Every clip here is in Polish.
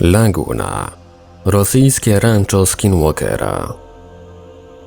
Laguna. Rosyjskie rancho Skinwalkera.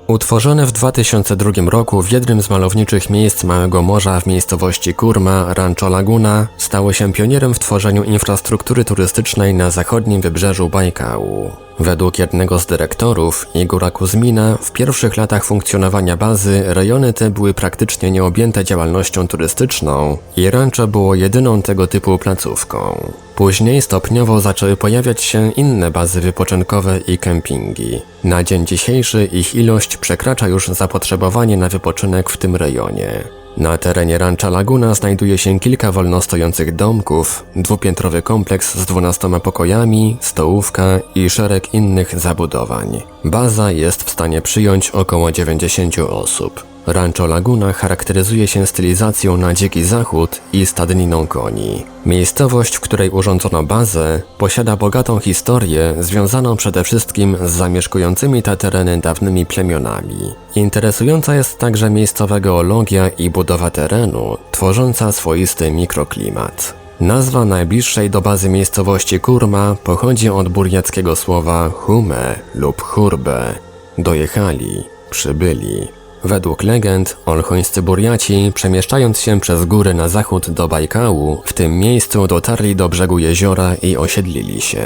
Utworzone w 2002 roku w jednym z malowniczych miejsc Małego Morza w miejscowości Kurma, Rancho Laguna, stało się pionierem w tworzeniu infrastruktury turystycznej na zachodnim wybrzeżu Bajkału. Według jednego z dyrektorów, Igora Kuzmina, w pierwszych latach funkcjonowania bazy rejony te były praktycznie nieobjęte działalnością turystyczną i rancho było jedyną tego typu placówką. Później stopniowo zaczęły pojawiać się inne bazy wypoczynkowe i kempingi. Na dzień dzisiejszy ich ilość przekracza już zapotrzebowanie na wypoczynek w tym rejonie. Na terenie Rancha Laguna znajduje się kilka wolno stojących domków, dwupiętrowy kompleks z dwunastoma pokojami, stołówka i szereg innych zabudowań. Baza jest w stanie przyjąć około 90 osób. Rancho Laguna charakteryzuje się stylizacją na dziki zachód i stadniną koni. Miejscowość, w której urządzono bazę, posiada bogatą historię związaną przede wszystkim z zamieszkującymi te tereny dawnymi plemionami. Interesująca jest także miejscowa geologia i budowa terenu, tworząca swoisty mikroklimat. Nazwa najbliższej do bazy miejscowości Kurma pochodzi od burjackiego słowa hume lub hurbe. Dojechali, przybyli. Według legend, olchońscy Burjaci, przemieszczając się przez góry na zachód do Bajkału, w tym miejscu dotarli do brzegu jeziora i osiedlili się.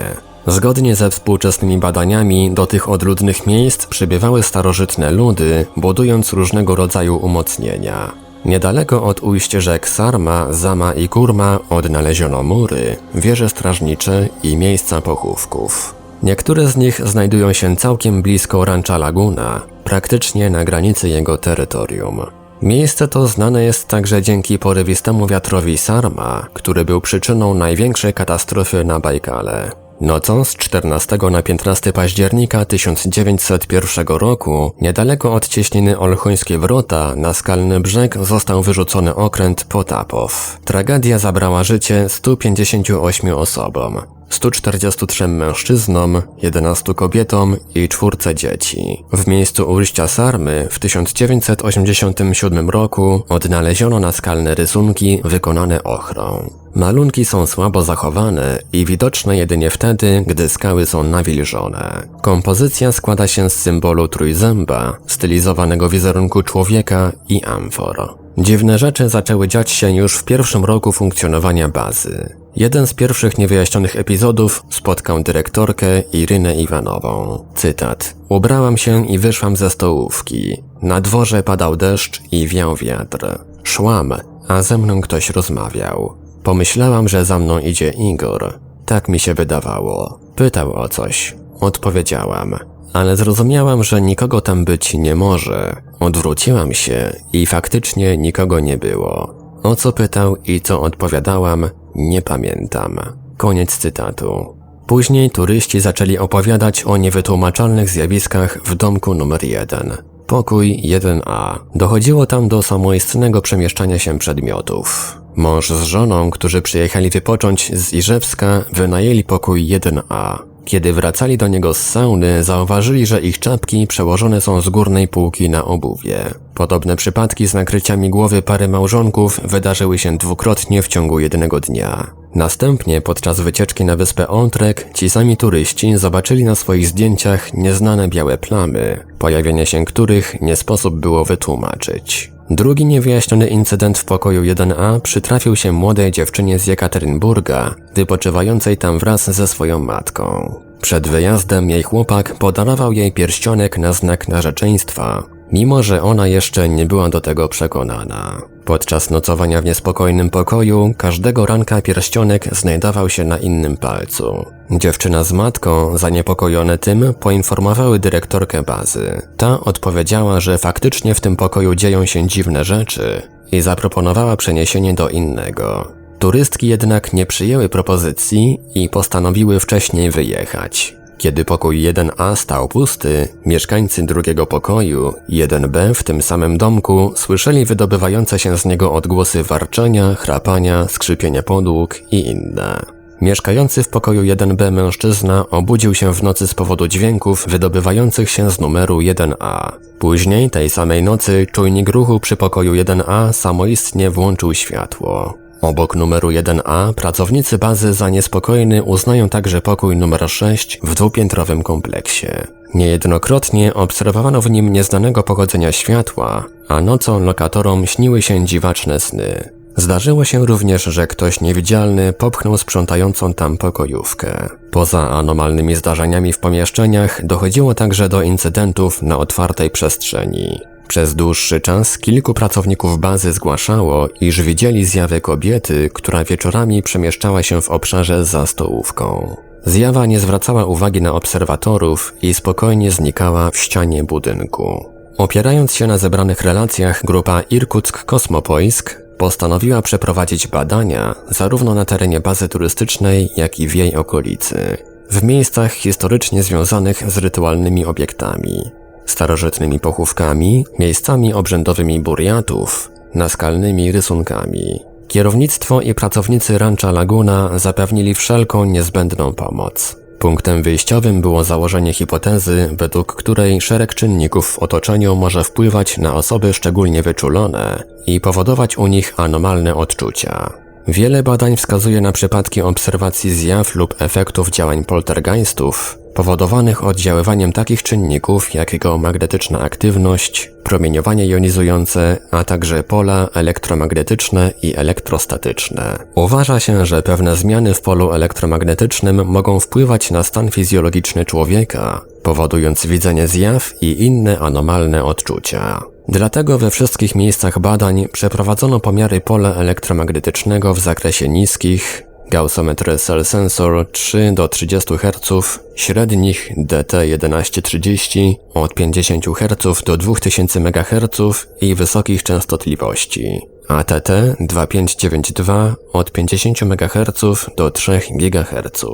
Zgodnie ze współczesnymi badaniami, do tych odludnych miejsc przybywały starożytne ludy, budując różnego rodzaju umocnienia. Niedaleko od ujść rzek Sarma, Zama i Kurma odnaleziono mury, wieże strażnicze i miejsca pochówków. Niektóre z nich znajdują się całkiem blisko Rancha Laguna, praktycznie na granicy jego terytorium. Miejsce to znane jest także dzięki porywistemu wiatrowi Sarma, który był przyczyną największej katastrofy na Bajkale. Nocą z 14 na 15 października 1901 roku, niedaleko od cieśniny Olchońskie Wrota, na skalny brzeg został wyrzucony okręt Potapow. Tragedia zabrała życie 158 osobom. 143 mężczyznom, 11 kobietom i czwórce dzieci. W miejscu ujścia Sarmy w 1987 roku odnaleziono naskalne rysunki wykonane ochrą. Malunki są słabo zachowane i widoczne jedynie wtedy, gdy skały są nawilżone. Kompozycja składa się z symbolu trójzęba, stylizowanego wizerunku człowieka i amfor. Dziwne rzeczy zaczęły dziać się już w pierwszym roku funkcjonowania bazy. Jeden z pierwszych niewyjaśnionych epizodów spotkał dyrektorkę Irynę Iwanową. Cytat. Ubrałam się i wyszłam ze stołówki. Na dworze padał deszcz i wiał wiatr. Szłam, a ze mną ktoś rozmawiał. Pomyślałam, że za mną idzie Igor. Tak mi się wydawało. Pytał o coś. Odpowiedziałam. Ale zrozumiałam, że nikogo tam być nie może. Odwróciłam się i faktycznie nikogo nie było. O co pytał i co odpowiadałam, nie pamiętam. Koniec cytatu. Później turyści zaczęli opowiadać o niewytłumaczalnych zjawiskach w domku numer 1. Pokój 1A. Dochodziło tam do samoistnego przemieszczania się przedmiotów. Mąż z żoną, którzy przyjechali wypocząć z Iżewska, wynajęli pokój 1A. Kiedy wracali do niego z sauny, zauważyli, że ich czapki przełożone są z górnej półki na obuwie. Podobne przypadki z nakryciami głowy pary małżonków wydarzyły się dwukrotnie w ciągu jednego dnia. Następnie podczas wycieczki na wyspę Oltrek ci sami turyści zobaczyli na swoich zdjęciach nieznane białe plamy, pojawienie się których nie sposób było wytłumaczyć. Drugi niewyjaśniony incydent w pokoju 1A przytrafił się młodej dziewczynie z Jekaterynburga, wypoczywającej tam wraz ze swoją matką. Przed wyjazdem jej chłopak podarował jej pierścionek na znak narzeczeństwa, mimo że ona jeszcze nie była do tego przekonana. Podczas nocowania w niespokojnym pokoju, każdego ranka pierścionek znajdował się na innym palcu. Dziewczyna z matką, zaniepokojone tym, poinformowały dyrektorkę bazy. Ta odpowiedziała, że faktycznie w tym pokoju dzieją się dziwne rzeczy i zaproponowała przeniesienie do innego. Turystki jednak nie przyjęły propozycji i postanowiły wcześniej wyjechać. Kiedy pokój 1A stał pusty, mieszkańcy drugiego pokoju, 1B w tym samym domku, słyszeli wydobywające się z niego odgłosy warczenia, chrapania, skrzypienia podłóg i inne. Mieszkający w pokoju 1B mężczyzna obudził się w nocy z powodu dźwięków wydobywających się z numeru 1A. Później tej samej nocy czujnik ruchu przy pokoju 1A samoistnie włączył światło. Obok numeru 1A pracownicy bazy za niespokojny uznają także pokój numer 6 w dwupiętrowym kompleksie. Niejednokrotnie obserwowano w nim nieznanego pochodzenia światła, a nocą lokatorom śniły się dziwaczne sny. Zdarzyło się również, że ktoś niewidzialny popchnął sprzątającą tam pokojówkę. Poza anomalnymi zdarzeniami w pomieszczeniach dochodziło także do incydentów na otwartej przestrzeni. Przez dłuższy czas kilku pracowników bazy zgłaszało, iż widzieli zjawę kobiety, która wieczorami przemieszczała się w obszarze za stołówką. Zjawa nie zwracała uwagi na obserwatorów i spokojnie znikała w ścianie budynku. Opierając się na zebranych relacjach, grupa Irkutsk Kosmopoisk postanowiła przeprowadzić badania zarówno na terenie bazy turystycznej, jak i w jej okolicy, w miejscach historycznie związanych z rytualnymi obiektami, starożytnymi pochówkami, miejscami obrzędowymi buriatów, naskalnymi rysunkami. Kierownictwo i pracownicy Rancha Laguna zapewnili wszelką niezbędną pomoc. Punktem wyjściowym było założenie hipotezy, według której szereg czynników w otoczeniu może wpływać na osoby szczególnie wyczulone i powodować u nich anomalne odczucia. Wiele badań wskazuje na przypadki obserwacji zjaw lub efektów działań poltergeistów, powodowanych oddziaływaniem takich czynników jak geomagnetyczna aktywność, promieniowanie jonizujące, a także pola elektromagnetyczne i elektrostatyczne. Uważa się, że pewne zmiany w polu elektromagnetycznym mogą wpływać na stan fizjologiczny człowieka, powodując widzenie zjaw i inne anomalne odczucia. Dlatego we wszystkich miejscach badań przeprowadzono pomiary pola elektromagnetycznego w zakresie niskich, Gaussometry Cell Sensor 3 do 30 Hz, średnich DT1130 od 50 Hz do 2000 MHz i wysokich częstotliwości. ATT 2592 od 50 MHz do 3 GHz.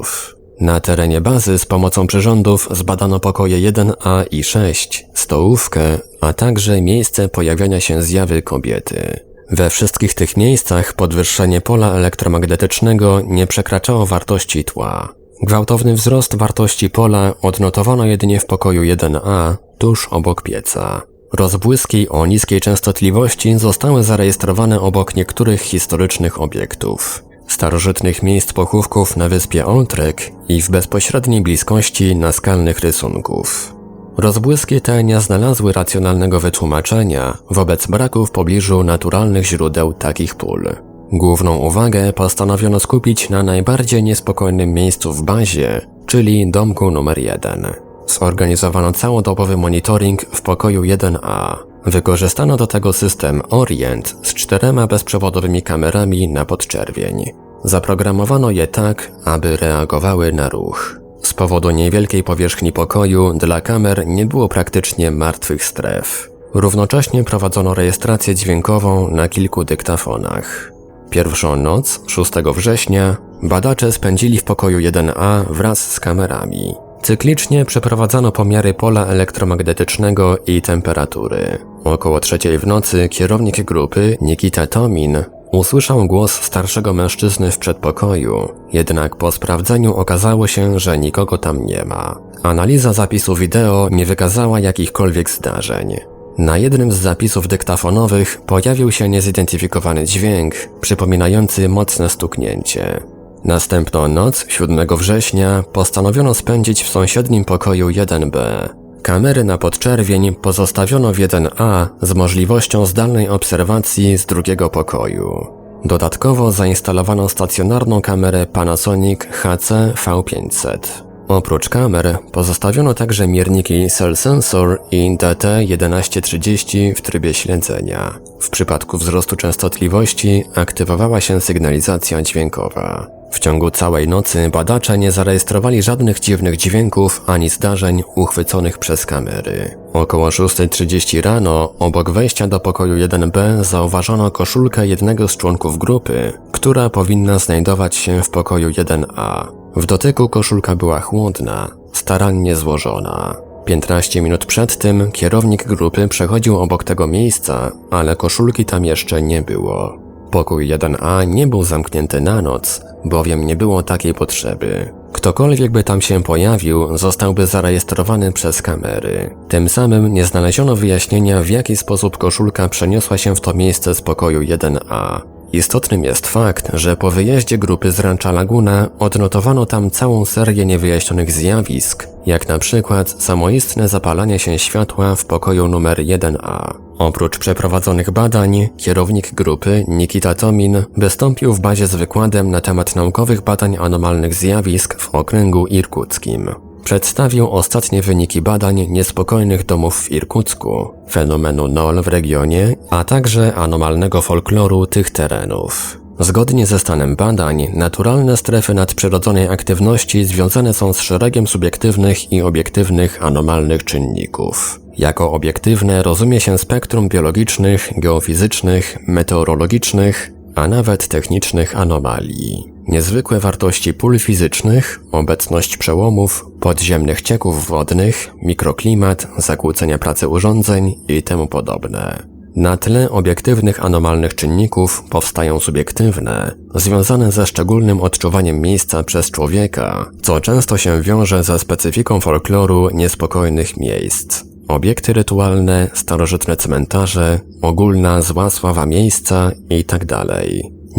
Na terenie bazy z pomocą przyrządów zbadano pokoje 1A i 6, stołówkę, a także miejsce pojawiania się zjawy kobiety. We wszystkich tych miejscach podwyższenie pola elektromagnetycznego nie przekraczało wartości tła. Gwałtowny wzrost wartości pola odnotowano jedynie w pokoju 1A, tuż obok pieca. Rozbłyski o niskiej częstotliwości zostały zarejestrowane obok niektórych historycznych obiektów, starożytnych miejsc pochówków na wyspie Oltrek i w bezpośredniej bliskości naskalnych rysunków. Rozbłyski te nie znalazły racjonalnego wytłumaczenia wobec braku w pobliżu naturalnych źródeł takich pól. Główną uwagę postanowiono skupić na najbardziej niespokojnym miejscu w bazie, czyli domku numer 1. Zorganizowano całodobowy monitoring w pokoju 1A. Wykorzystano do tego system Orient z czterema bezprzewodowymi kamerami na podczerwień. Zaprogramowano je tak, aby reagowały na ruch. Z powodu niewielkiej powierzchni pokoju dla kamer nie było praktycznie martwych stref. Równocześnie prowadzono rejestrację dźwiękową na kilku dyktafonach. Pierwszą noc, 6 września, badacze spędzili w pokoju 1A wraz z kamerami. Cyklicznie przeprowadzano pomiary pola elektromagnetycznego i temperatury. Około trzeciej w nocy kierownik grupy, Nikita Tomin, Usłyszał głos starszego mężczyzny w przedpokoju, jednak po sprawdzeniu okazało się, że nikogo tam nie ma. Analiza zapisu wideo nie wykazała jakichkolwiek zdarzeń. Na jednym z zapisów dyktafonowych pojawił się niezidentyfikowany dźwięk, przypominający mocne stuknięcie. Następną noc, 7 września, postanowiono spędzić w sąsiednim pokoju 1B. Kamery na podczerwień pozostawiono w 1A z możliwością zdalnej obserwacji z drugiego pokoju. Dodatkowo zainstalowano stacjonarną kamerę Panasonic HC V500. Oprócz kamer pozostawiono także mierniki Cell Sensor i DT1130 w trybie śledzenia. W przypadku wzrostu częstotliwości aktywowała się sygnalizacja dźwiękowa. W ciągu całej nocy badacze nie zarejestrowali żadnych dziwnych dźwięków ani zdarzeń uchwyconych przez kamery. Około 6.30 rano, obok wejścia do pokoju 1B zauważono koszulkę jednego z członków grupy, która powinna znajdować się w pokoju 1A. W dotyku koszulka była chłodna, starannie złożona. 15 minut przed tym kierownik grupy przechodził obok tego miejsca, ale koszulki tam jeszcze nie było. Pokój 1A nie był zamknięty na noc, bowiem nie było takiej potrzeby. Ktokolwiek by tam się pojawił, zostałby zarejestrowany przez kamery. Tym samym nie znaleziono wyjaśnienia, w jaki sposób koszulka przeniosła się w to miejsce z pokoju 1A. Istotnym jest fakt, że po wyjeździe grupy z Rancha Laguna odnotowano tam całą serię niewyjaśnionych zjawisk, jak na przykład samoistne zapalanie się światła w pokoju numer 1A. Oprócz przeprowadzonych badań, kierownik grupy, Nikita Tomin, wystąpił w bazie z wykładem na temat naukowych badań anomalnych zjawisk w okręgu irkuckim. Przedstawił ostatnie wyniki badań niespokojnych domów w Irkucku, fenomenu NOL w regionie, a także anomalnego folkloru tych terenów. Zgodnie ze stanem badań, naturalne strefy nadprzyrodzonej aktywności związane są z szeregiem subiektywnych i obiektywnych anomalnych czynników. Jako obiektywne rozumie się spektrum biologicznych, geofizycznych, meteorologicznych, a nawet technicznych anomalii. Niezwykłe wartości pól fizycznych, obecność przełomów, podziemnych cieków wodnych, mikroklimat, zakłócenia pracy urządzeń i temu podobne. Na tle obiektywnych anomalnych czynników powstają subiektywne, związane ze szczególnym odczuwaniem miejsca przez człowieka, co często się wiąże ze specyfiką folkloru niespokojnych miejsc. Obiekty rytualne, starożytne cmentarze, ogólna zła sława miejsca itd.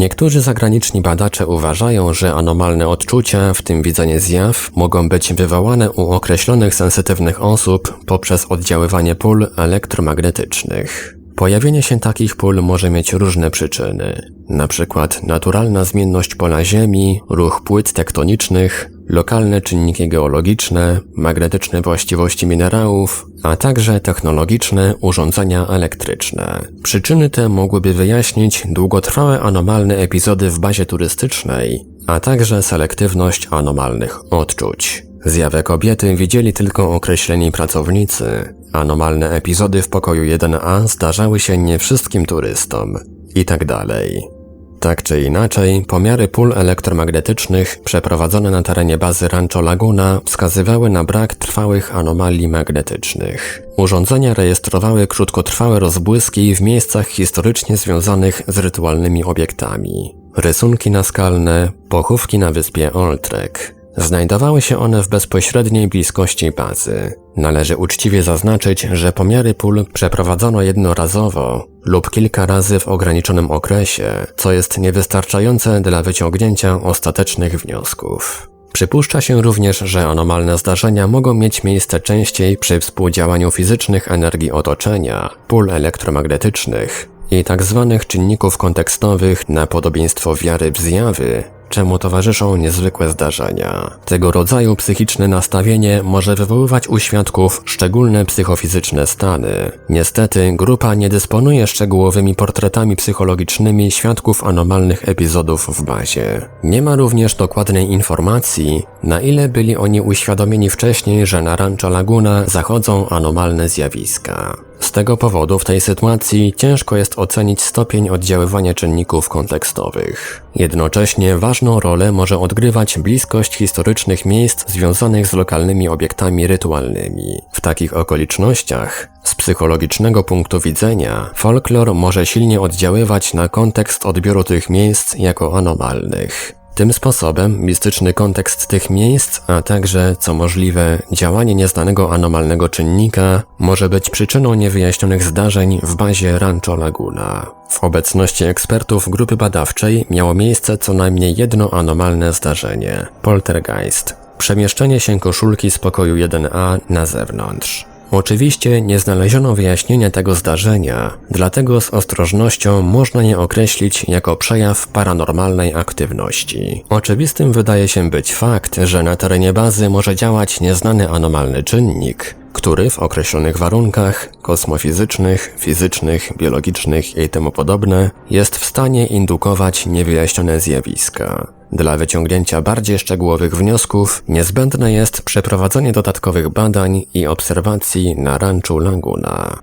Niektórzy zagraniczni badacze uważają, że anomalne odczucia, w tym widzenie zjaw, mogą być wywołane u określonych sensytywnych osób poprzez oddziaływanie pól elektromagnetycznych. Pojawienie się takich pól może mieć różne przyczyny, przykład naturalna zmienność pola Ziemi, ruch płyt tektonicznych, lokalne czynniki geologiczne, magnetyczne właściwości minerałów, a także technologiczne urządzenia elektryczne. Przyczyny te mogłyby wyjaśnić długotrwałe anomalne epizody w bazie turystycznej, a także selektywność anomalnych odczuć. Zjawę kobiety widzieli tylko określeni pracownicy. Anomalne epizody w pokoju 1A zdarzały się nie wszystkim turystom. I tak dalej. Tak czy inaczej, pomiary pól elektromagnetycznych przeprowadzone na terenie bazy Rancho Laguna wskazywały na brak trwałych anomalii magnetycznych. Urządzenia rejestrowały krótkotrwałe rozbłyski w miejscach historycznie związanych z rytualnymi obiektami. Rysunki naskalne, pochówki na wyspie Oltrek, Znajdowały się one w bezpośredniej bliskości bazy. Należy uczciwie zaznaczyć, że pomiary pól przeprowadzono jednorazowo lub kilka razy w ograniczonym okresie, co jest niewystarczające dla wyciągnięcia ostatecznych wniosków. Przypuszcza się również, że anomalne zdarzenia mogą mieć miejsce częściej przy współdziałaniu fizycznych energii otoczenia, pól elektromagnetycznych i tzw. Tak czynników kontekstowych na podobieństwo wiary w zjawy, czemu towarzyszą niezwykłe zdarzenia. Tego rodzaju psychiczne nastawienie może wywoływać u świadków szczególne psychofizyczne stany. Niestety, grupa nie dysponuje szczegółowymi portretami psychologicznymi świadków anomalnych epizodów w bazie. Nie ma również dokładnej informacji, na ile byli oni uświadomieni wcześniej, że na Rancho Laguna zachodzą anomalne zjawiska. Z tego powodu w tej sytuacji ciężko jest ocenić stopień oddziaływania czynników kontekstowych. Jednocześnie ważną rolę może odgrywać bliskość historycznych miejsc związanych z lokalnymi obiektami rytualnymi. W takich okolicznościach, z psychologicznego punktu widzenia, folklor może silnie oddziaływać na kontekst odbioru tych miejsc jako anomalnych. Tym sposobem mistyczny kontekst tych miejsc, a także, co możliwe, działanie nieznanego anomalnego czynnika może być przyczyną niewyjaśnionych zdarzeń w bazie Rancho Laguna. W obecności ekspertów grupy badawczej miało miejsce co najmniej jedno anomalne zdarzenie poltergeist. Przemieszczenie się koszulki z pokoju 1A na zewnątrz. Oczywiście nie znaleziono wyjaśnienia tego zdarzenia, dlatego z ostrożnością można je określić jako przejaw paranormalnej aktywności. Oczywistym wydaje się być fakt, że na terenie bazy może działać nieznany anomalny czynnik, który w określonych warunkach kosmofizycznych, fizycznych, biologicznych i tym podobne jest w stanie indukować niewyjaśnione zjawiska. Dla wyciągnięcia bardziej szczegółowych wniosków niezbędne jest przeprowadzenie dodatkowych badań i obserwacji na ranczu Laguna.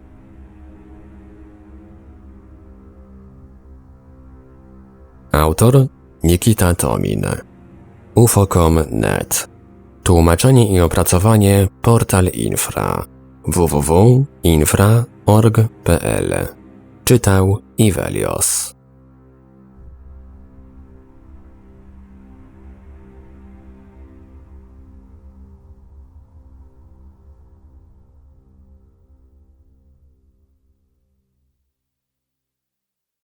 Autor Nikita Tomin. Ufocom.net Tłumaczenie i opracowanie Portal Infra. www.infra.org.pl Czytał Ivelios